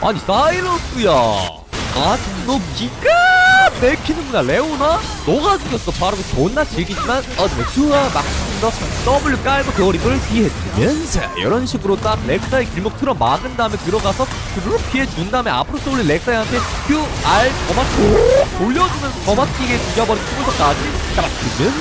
아니 사이러스야. 아너 기가 막히는구나 레오나? 너가 죽였어. 바로 존나 즐기지만 추와 막너 W 깔고 겨울입을 피해주면서 이런 식으로 딱 렉사의 길목 틀어 막은 다음에 들어가서 그로 피해준 다음에 앞으로 쏠린 렉사이한테 Q, R, 더맞 돌려주면서 더 맞히게 죽여버린 투구석까지 잡아주면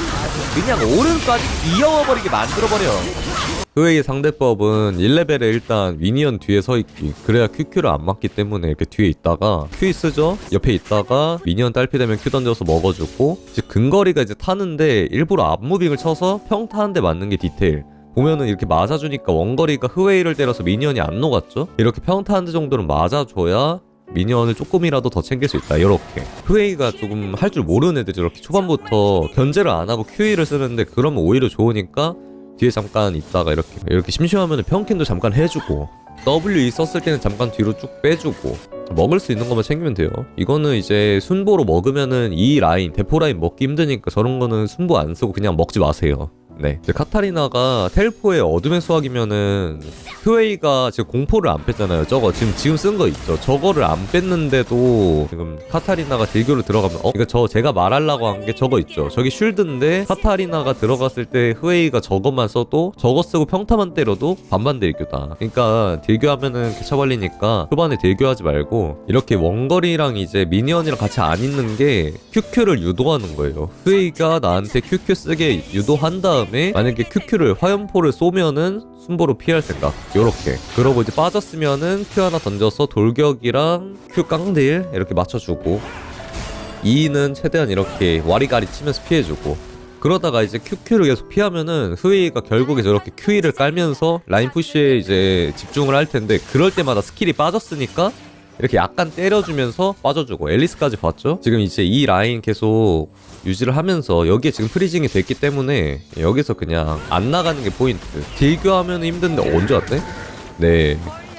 그냥 오른까지 귀여워버리게 만들어버려 그의 상대법은 1레벨에 일단 미니언 뒤에 서 있기 그래야 QQ를 안 맞기 때문에 이렇게 뒤에 있다가 Q 쓰죠? 옆에 있다가 미니언 딸피되면 Q 던져서 먹어주고 이제 근거리가 이제 타는데 일부러 앞무빙을 쳐서 평타 한 대 맞는 게 디테일. 보면은 이렇게 맞아주니까 원거리가 흐웨이를 때려서 미니언이 안 녹았죠? 이렇게 평타 한 대 정도는 맞아줘야 미니언을 조금이라도 더 챙길 수 있다 이렇게. 흐웨이가 조금 할 줄 모르는 애들이 이렇게 초반부터 견제를 안 하고 QE를 쓰는데 그러면 오히려 좋으니까 뒤에 잠깐 있다가 이렇게 이렇게 심심하면 평캔도 잠깐 해주고 W 있었을 때는 잠깐 뒤로 쭉 빼주고 먹을 수 있는 것만 챙기면 돼요. 이거는 이제 순보로 먹으면은 이 라인 대포 라인 먹기 힘드니까 저런 거는 순보 안 쓰고 그냥 먹지 마세요 네. 카타리나가 텔포의 어둠의 수학이면은 휴웨이가 지금 공포를 안 뺐잖아요. 저거 지금 지금 쓴 거 있죠? 저거를 안 뺐는데도 지금 카타리나가 딜교로 들어가면 어? 이거 저 제가 말하려고 한 게 저거 있죠? 저기 쉴드인데 카타리나가 들어갔을 때 흐웨이가 저것만 써도 저거 쓰고 평타만 때려도 반반 딜교다. 그러니까 딜교하면은 개차발리니까 초반에 딜교하지 말고 이렇게 원거리랑 이제 미니언이랑 같이 안 있는 게 QQ를 유도하는 거예요. 흐웨이가 나한테 QQ 쓰게 유도한 다음 에 만약에 QQ를 화염포를 쏘면은 순보로 피할 생각. 요렇게. 그러고 이제 빠졌으면은 Q 하나 던져서 돌격이랑 Q 깡딜 이렇게 맞춰주고 2는 최대한 이렇게 와리가리 치면서 피해주고 그러다가 이제 QQ를 계속 피하면은 흐웨이가 결국에 저렇게 QE를 깔면서 라인 푸시에 이제 집중을 할 텐데 그럴 때마다 스킬이 빠졌으니까 이렇게 약간 때려주면서 빠져주고 앨리스까지 봤죠? 지금 이제 이 라인 계속 유지를 하면서 여기에 지금 프리징이 됐기 때문에 여기서 그냥 안 나가는 게 포인트 딜교하면 힘든데 언제 왔대? 네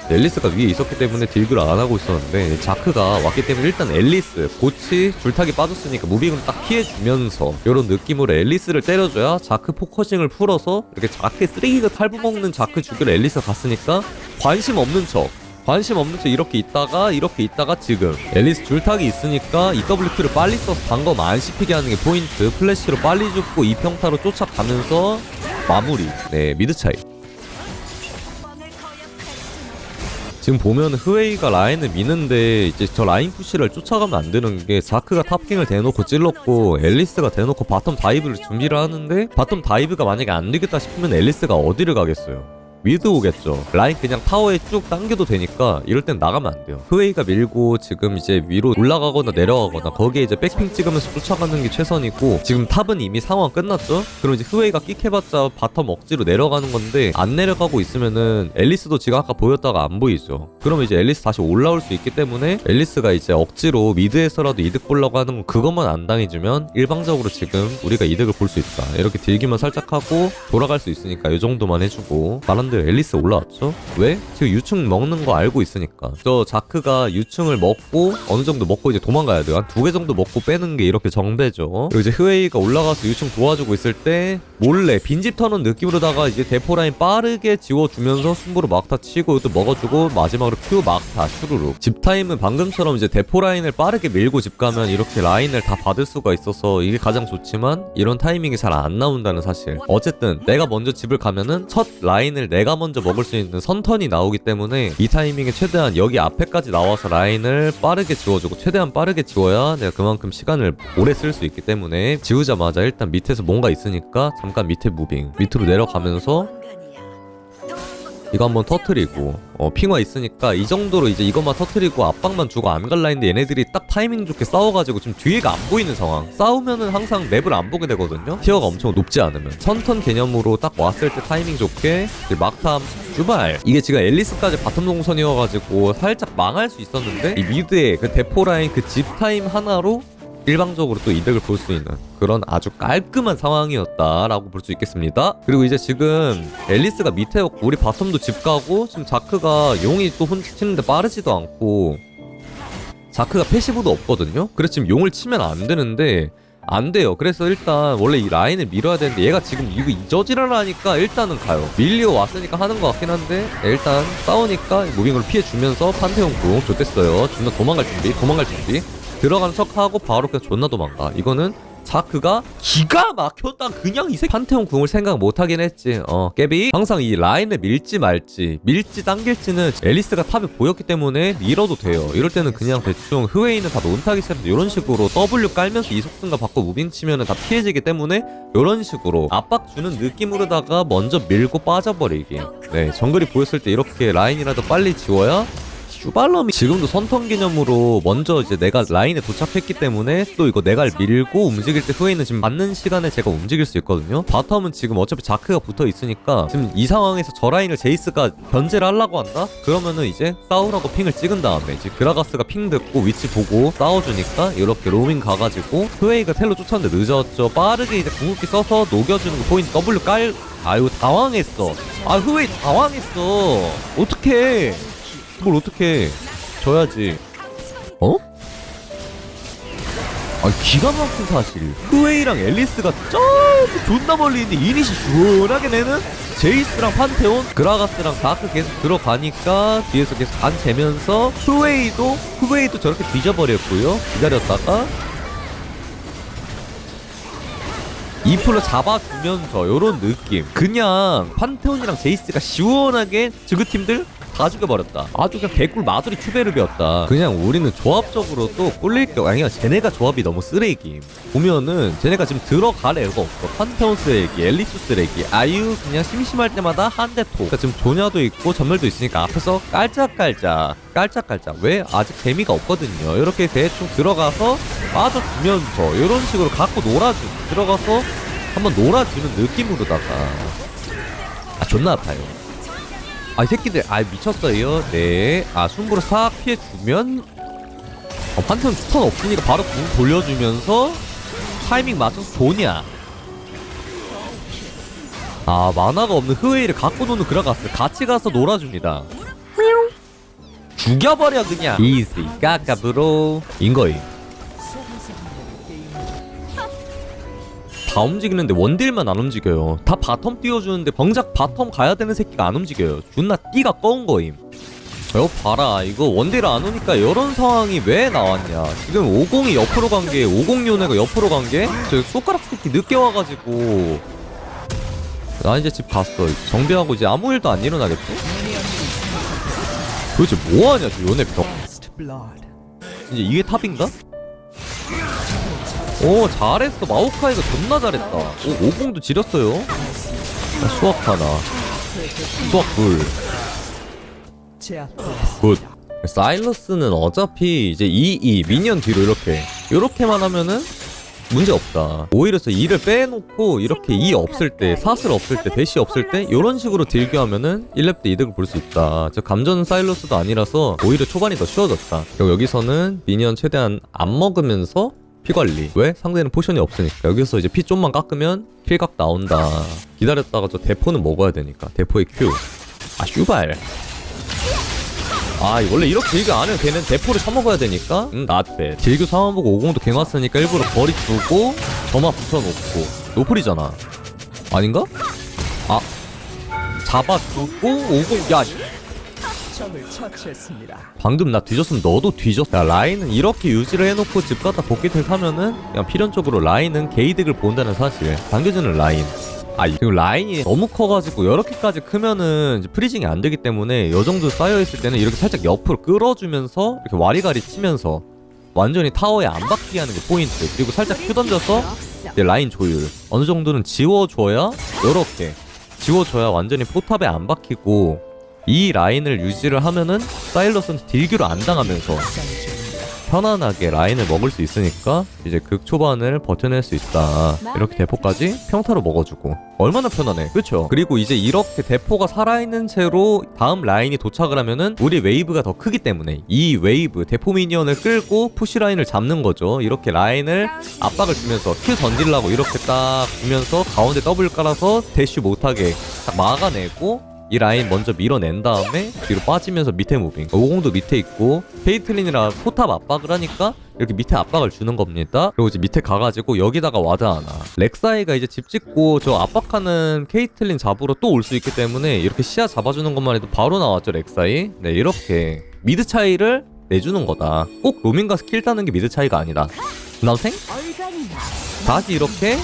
앨리스가 위에 있었기 때문에 딜교를 안 하고 있었는데 자크가 왔기 때문에 일단 앨리스 고치 줄타기 빠졌으니까 무빙을 딱 피해주면서 이런 느낌으로 앨리스를 때려줘야 자크 포커싱을 풀어서 이렇게 자크 쓰레기가 탈부먹는 자크 죽이러 앨리스 갔으니까 관심 없는 척 관심 없는 척 이렇게 있다가 이렇게 있다가 지금. 앨리스 줄타기 있으니까 EWQ를 빨리 써서 방금 안 씹히게 하는 게 포인트. 플래시로 빨리 죽고 이 평타로 쫓아가면서 마무리. 네 미드 차이. 지금 보면 흐웨이가 라인을 미는데 이제 저 라인 푸시를 쫓아가면 안 되는 게 자크가 탑킹을 대놓고 찔렀고 앨리스가 대놓고 바텀 다이브를 준비를 하는데 바텀 다이브가 만약에 안 되겠다 싶으면 앨리스가 어디를 가겠어요 미드 오겠죠. 라인 그냥 타워에 쭉 당겨도 되니까 이럴 땐 나가면 안 돼요. 흐웨이가 밀고 지금 이제 위로 올라가거나 내려가거나 거기에 이제 백핑 찍으면서 쫓아가는 게 최선이고 지금 탑은 이미 상황 끝났죠? 그럼 이제 흐웨이가 끽해봤자 바텀 억지로 내려가는 건데 안 내려가고 있으면은 앨리스도 지금 아까 보였다가 안 보이죠. 그러면 이제 앨리스 다시 올라올 수 있기 때문에 앨리스가 이제 억지로 미드에서라도 이득 보려고 하는 건 그것만 안 당해주면 일방적으로 지금 우리가 이득을 볼 수 있다. 이렇게 딜기만 살짝 하고 돌아갈 수 있으니까 이 정도만 해주고 바람들 앨리스 올라왔죠? 왜? 지금 유충 먹는 거 알고 있으니까. 저 자크가 유충을 먹고 어느 정도 먹고 이제 도망가야 돼요. 한 두 개 정도 먹고 빼는 게 이렇게 정배죠. 그리고 이제 흐웨이가 올라가서 유충 도와주고 있을 때 몰래 빈집 터는 느낌으로다가 이제 대포라인 빠르게 지워주면서 승부로 막타 치고 또 먹어주고 마지막으로 큐 막타 슈루룩. 집 타임은 방금처럼 이제 대포라인을 빠르게 밀고 집 가면 이렇게 라인을 다 받을 수가 있어서 이게 가장 좋지만 이런 타이밍이 잘 안 나온다는 사실. 어쨌든 내가 먼저 집을 가면은 첫 라인을 내가 먼저 먹을 수 있는 선턴이 나오기 때문에 이 타이밍에 최대한 여기 앞에까지 나와서 라인을 빠르게 지워주고 최대한 빠르게 지워야 내가 그만큼 시간을 오래 쓸 수 있기 때문에 지우자마자 일단 밑에서 뭔가 있으니까 잠깐 밑에 무빙 밑으로 내려가면서 이거 한번 터트리고 어 핑화 있으니까 이 정도로 이제 이것만 터트리고 압박만 주고 안 갈라인데 얘네들이 딱 타이밍 좋게 싸워가지고 지금 뒤에가 안 보이는 상황. 싸우면은 항상 맵을 안 보게 되거든요. 티어가 엄청 높지 않으면. 선턴 개념으로 딱 왔을 때 타이밍 좋게 막탐 주발. 이게 지금 앨리스까지 바텀 동선이어가지고 살짝 망할 수 있었는데 이 미드에 그 대포 라인 그 집 타임 하나로 일방적으로 또 이득을 볼 수 있는 그런 아주 깔끔한 상황이었다라고 볼 수 있겠습니다. 그리고 이제 지금 앨리스가 밑에였고 우리 바텀도 집 가고 지금 자크가 용이 또 혼자 치는데 빠르지도 않고 자크가 패시브도 없거든요. 그래서 지금 용을 치면 안 되는데 안 돼요. 그래서 일단 원래 이 라인을 밀어야 되는데 얘가 지금 이거 하니까 일단은 가요. 밀리오 왔으니까 하는 것 같긴 한데 일단 싸우니까 무빙으로 피해주면서 판테온 궁 좋댔어요. 존나 도망갈 준비, 도망갈 준비. 들어가는 척하고 바로 그냥 존나 도망가. 이거는 자크가 기가 막혔다. 그냥 이 새끼. 판테온 궁을 생각 못하긴 했지. 어 깨비. 항상 이 라인을 밀지 말지. 밀지 당길지는 앨리스가 탑에 보였기 때문에 밀어도 돼요. 이럴 때는 그냥 대충 흐웨이는 다 논타기 시작해서 이런 식으로 W 깔면서 이속승가 받고 무빙 치면은 다 피해지기 때문에 이런 식으로 압박 주는 느낌으로다가 먼저 밀고 빠져버리기. 네 정글이 보였을 때 이렇게 라인이라도 빨리 지워야 슈발럼이 지금도 선턴 개념으로 먼저 이제 내가 라인에 도착했기 때문에 또 이거 내가 밀고 움직일 때 후에는 지금 맞는 시간에 제가 움직일 수 있거든요. 바텀은 지금 어차피 자크가 붙어 있으니까 지금 이 상황에서 저 라인을 제이스가 견제를 하려고 한다? 그러면은 이제 싸우라고 핑을 찍은 다음에 이제 그라가스가 핑 듣고 위치 보고 싸워주니까 이렇게 로밍 가가지고 후웨이가 텔로 쫓았는데 늦었죠. 빠르게 이제 궁극기 써서 녹여주는 거 포인트 W 깔 아유 당황했어. 아 후웨이 당황했어. 어떡해. 그걸 어떻게 져야지? 어? 아 기가 막힌 사실. 흐웨이랑 앨리스가 저 존나 멀리 있는데 이니시 시원하게 내는 제이스랑 판테온 그라가스랑 다크 계속 들어가니까 뒤에서 계속 간 재면서 흐웨이도 흐웨이도 저렇게 뒤져버렸고요. 기다렸다가 2풀로 잡아주면서 요런 느낌. 그냥 판테온이랑 제이스가 시원하게 지그 팀들 다 죽여버렸다. 아주 그냥 개꿀 마두리 추베르비였다. 그냥 우리는 조합적으로 또 꿀릴 게 아니야. 쟤네가 조합이 너무 쓰레기. 보면은 쟤네가 지금 들어갈 애가 없어. 판테온 쓰레기 엘리스 쓰레기. 아유 그냥 심심할 때마다 한 대토 그러니까 지금 조냐도 있고 전멸도 있으니까 앞에서 깔짝깔짝 깔짝깔짝. 왜? 아직 재미가 없거든요. 이렇게 대충 들어가서 빠져주면서 이런 식으로 갖고 놀아주 들어가서 한번 놀아주는 느낌으로다가. 아 존나 아파요 아 이 새끼들. 아 미쳤어요. 네아 순부로 싹 피해주면 어, 판테온 스턴 없으니까 바로 궁 돌려주면서 타이밍 맞춰서 좋냐. 아 만화가 없는 흐웨이를 갖고 노는 그라가스 같이 가서 놀아줍니다. 죽여버려 그냥. 이지 까까브로 인거임 다 움직이는데 원딜만 안 움직여요. 다 바텀 띄워주는데 정작 바텀 가야 되는 새끼가 안 움직여요. 존나 띠가 꺼운 거임. 이거 봐라. 이거 원딜 안 오니까 이런 상황이 왜 나왔냐. 지금 50이 옆으로 간게 50 요네가 옆으로 간게 저 손가락 새끼 늦게 와가지고. 나 이제 집 갔어. 정비하고 이제 아무 일도 안 일어나겠지? 도대체 뭐하냐 저 요네 벽 이제 이게 탑인가? 오 잘했어. 마오카이가 존나 잘했다. 오 오공도 지렸어요. 아, 수학 하나. 수학 둘굿. 사일러스는 어차피 이제 2, 2 미니언 뒤로 이렇게 이렇게만 하면은 문제 없다. 오히려 서 2를 빼놓고 이렇게 2 없을 때 사슬 없을 때 대시 없을 때 이런 식으로 딜교 하면은 1렙 때 이득을 볼 수 있다. 저 감전 사일러스도 아니라서 오히려 초반이 더 쉬워졌다. 그리고 여기서는 미니언 최대한 안 먹으면서 피 관리. 왜? 상대는 포션이 없으니까. 여기서 이제 피 좀만 깎으면 킬각 나온다. 기다렸다가 저 대포는 먹어야 되니까. 대포의 큐아 슈발. 아 원래 이렇게 딜교 안 해요 걔는 대포를 처먹어야 되니까? 음 나트배 딜교 상황 보고 50도 개맞으니까 일부러 거리 주고 점화 붙여놓고. 노플이잖아. 아닌가? 아. 잡아주고 50야 적을 처치했습니다. 방금 나 뒤졌으면 너도 뒤졌어. 야, 라인은 이렇게 유지를 해놓고 집 갔다 복귀택 하면은 그냥 필연적으로 라인은 게이득을 본다는 사실. 당겨주는 라인. 아, 지금 라인이 너무 커가지고 이렇게까지 크면은 프리징이 안 되기 때문에 요 정도 쌓여있을 때는 이렇게 살짝 옆으로 끌어주면서 이렇게 와리가리 치면서 완전히 타워에 안 박히게 하는 게 포인트. 그리고 살짝 큐 던져서 이제 라인 조율. 어느 정도는 지워줘야 요렇게 지워줘야 완전히 포탑에 안 박히고 이 라인을 유지를 하면은 사일러스는 딜기로 안 당하면서 편안하게 라인을 먹을 수 있으니까 이제 극 초반을 버텨낼 수 있다. 이렇게 대포까지 평타로 먹어주고. 얼마나 편하네 그쵸? 그리고 이제 이렇게 대포가 살아있는 채로 다음 라인이 도착을 하면은 우리 웨이브가 더 크기 때문에 이 웨이브 대포 미니언을 끌고 푸시 라인을 잡는 거죠. 이렇게 라인을 압박을 주면서 큐 던질라고 이렇게 딱 주면서 가운데 더블 깔아서 대쉬 못하게 딱 막아내고 이 라인 먼저 밀어낸 다음에 뒤로 빠지면서 밑에 무빙 50도 밑에 있고 페이틀린이라 포탑 압박을 하니까 이렇게 밑에 압박을 주는 겁니다. 그리고 이제 밑에 가가지고 여기다가 와드 하나. 렉사이가 이제 집 짓고 저 압박하는 케이틀린 잡으러 또 올 수 있기 때문에 이렇게 시야 잡아주는 것만 해도 바로 나왔죠 렉사이. 네 이렇게 미드 차이를 내주는 거다. 꼭 로밍과 스킬 따는 게 미드 차이가 아니다. 남생? 얼간이나 다시 이렇게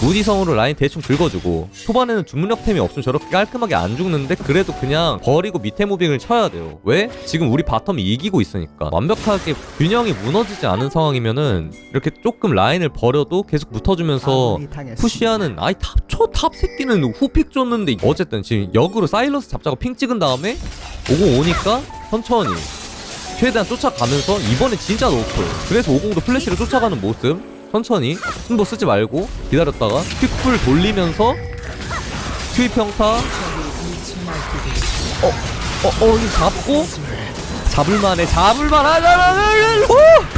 무디성으로 라인 대충 긁어주고 초반에는 주문력템이 없으면 저렇게 깔끔하게 안 죽는데 그래도 그냥 버리고 밑에 무빙을 쳐야 돼요 왜? 지금 우리 바텀이 이기고 있으니까 완벽하게 균형이 무너지지 않은 상황이면은 이렇게 조금 라인을 버려도 계속 붙어주면서. 푸시하는 아이 탑초 탑 새끼는 후픽 줬는데 어쨌든 지금 역으로 사일러스 잡자고 핑 찍은 다음에 오공 오니까 천천히 최대한 쫓아가면서 이번에 진짜 노플 그래서 오공도 플래시를 쫓아가는 모습 천천히 순보 쓰지 말고 기다렸다가 퀵풀 돌리면서 큐이 평타. 어 어 어 이거 잡고 잡을만해 잡을만하잖아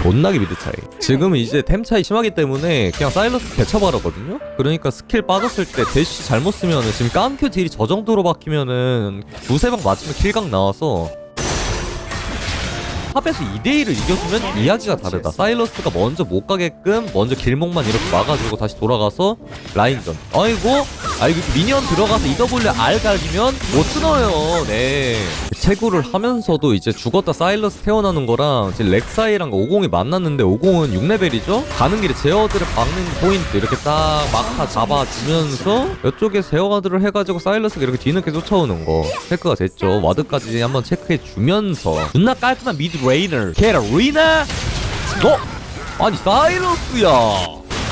존나게 미드 차이. 지금은 이제 템 차이 심하기 때문에 그냥 사일러스 개쳐바르거든요. 그러니까 스킬 빠졌을 때 대시 잘못 쓰면은 지금 깜큐 딜이 저 정도로 박히면은 두세 방 맞으면 킬각 나와서 탑에서 2대1을 이겨주면 이야기가 다르다. 사일러스가 먼저 못 가게끔 먼저 길목만 이렇게 막아주고 다시 돌아가서 라인전. 아이고, 아이고 미니언 들어가서 EW R 갈기면 못 끊어요. 네. 채굴을 하면서도 이제 죽었다 사일러스 태어나는 거랑 이제 렉사이랑 50이 만났는데 50은 6레벨이죠? 가는 길에 제어들을 박는 포인트 이렇게 딱 막타 잡아주면서 이쪽에 제어가드를 해가지고 사일러스가 이렇게 뒤늦게 쫓아오는 거 체크가 됐죠. 와드까지 한번 체크해 주면서 존나 깔끔한 미드 레이너 캐러리나 너 아니 사일러스야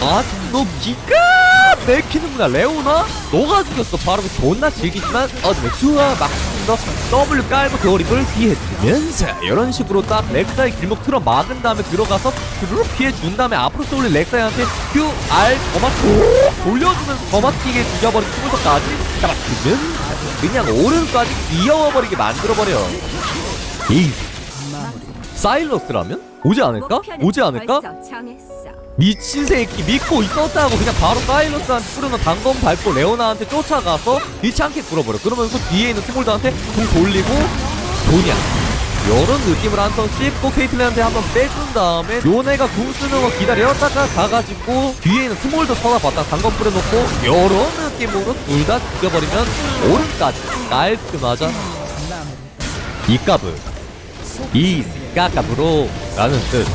아너 기가 막히는구나 레오나 너가 죽였어 바로 그 존나 즐기지만 어둠의 수와 막너 W 깔고 겨울입을 피해주면서 이런 식으로 딱 렉사이 길목 틀어 막은 다음에 들어가서 그루로 피해준 다음에 앞으로 쏠린 렉사이한테 Q, R, 툭 돌려주면서 거마튀게 죽여버린 투구서까지 잡아주면서 그냥 오른까지 귀여워버리게 만들어버려 이 사일러스라면? 오지 않을까? 오지 않을까? 미친 새끼 믿고 있었다고 그냥 바로 사일러스한테 뿌려놓은 단검 밟고 레오나한테 쫓아가서 귀찮게 굴어버려. 그러면서 뒤에 있는 스몰드한테 공 돌리고 도냐 이런 느낌을 한 턴 씹고 케이틀린한테 한번 빼준 다음에 요네가 궁 쓰는 거 기다렸다가 가가지고 뒤에 있는 스몰드 쳐다봤다. 단검 뿌려놓고 요런 느낌으로 둘 다 죽여버리면 오른까지. 깔끔하자 이값을 이 까깝으로 라는 뜻